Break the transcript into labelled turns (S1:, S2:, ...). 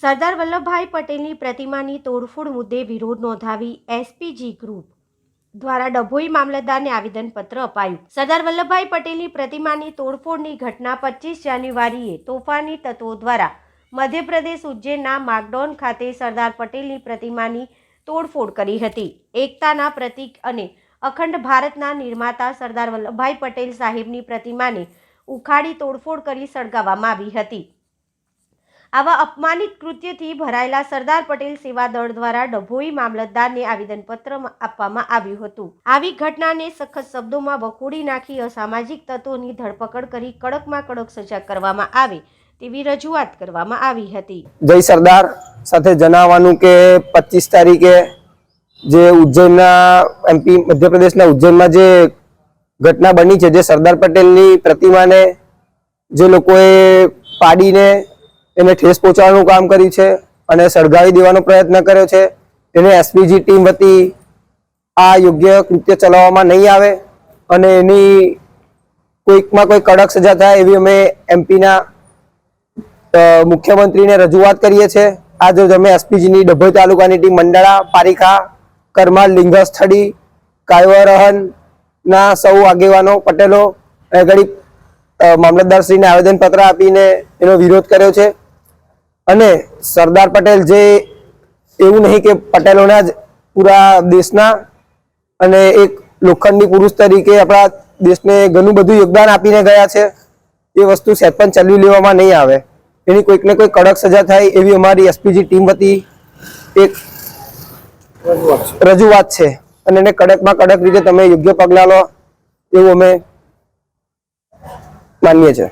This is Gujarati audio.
S1: સરદાર વલ્લભભાઈ પટેલની પ્રતિમાની તોડફોડ મુદ્દે વિરોધ નોંધાવી એસપીજી ગ્રુપ દ્વારા ડભોઈ મામલતદારને આવેદનપત્ર અપાયું. સરદાર વલ્લભભાઈ પટેલની પ્રતિમાની તોડફોડની ઘટના પચીસ જાન્યુઆરીએ તોફાની તત્વો દ્વારા મધ્યપ્રદેશ ઉજ્જૈનના માગડોન ખાતે સરદાર પટેલની પ્રતિમાની તોડફોડ કરી હતી. એકતાના પ્રતીક અને અખંડ ભારતના નિર્માતા સરદાર વલ્લભભાઈ પટેલ સાહેબની પ્રતિમાને ઉખાડી તોડફોડ કરી સળગાવવામાં આવી હતી. આવા અપમાનિત કૃત્યથી ભરાયેલા સરદાર પટેલ સેવા દળ દ્વારા ડભોઈ મામલતદારને આવેદનપત્ર આપવામાં આવ્યું હતું. આવી ઘટનાને સખત શબ્દોમાં વખોડી નાખી અસામાજિક તત્વોની ધરપકડ કરી કડકમાં કડક સજા કરવામાં આવે તેવી રજૂઆત કરવામાં આવી હતી.
S2: જય સરદાર. સાથે જણાવવાનું કે પચીસ તારીખે જે ઉજ્જૈનના એમપી મધ્યપ્રદેશના ઉજ્જૈનમાં જે ઘટના બની છે, જે સરદાર પટેલની પ્રતિમાને જે લોકોએ પાડીને એને ઠેસ પહોંચાડવાનું કામ કર્યું છે અને સળગાવી દેવાનો પ્રયત્ન કર્યો છે. એને એસપીજી ટીમ વતી આ યોગ્ય કૃત્ય ચલાવવામાં નહીં આવે અને એની કોઈકમાં કોઈ કડક સજા થાય એવી અમે એમપીના મુખ્યમંત્રીને રજૂઆત કરીએ છીએ આજે અમે એસપીજીની ડભોઈ તાલુકાની ટીમ મંડળા, પારીખા કરમાલ લિંગસ્થળી, કાયવરહનના સૌ આગેવાનો, પટેલો આગળ મામલતદારશ્રીને આવેદનપત્ર આપીને એનો વિરોધ કર્યો છે. અને સરદાર પટેલ જે એવું નહીં કે પટેલોના જ પૂરા દેશના અને એક લોખંડી પુરુષ તરીકે આપણા દેશને ઘણું બધું યોગદાન આપીને ગયા છે, એ વસ્તુ સહેજ પણ ચલવી લેવામાં નહીં આવે. એની કોઈક ને કોઈ કડક સજા થાય એવી અમારી એસપીજી ટીમ વતી એક રજૂઆત છે. અને એને કડકમાં કડક રીતે તમે યોગ્ય પગલાં લો, એવું અમે માનીએ છીએ.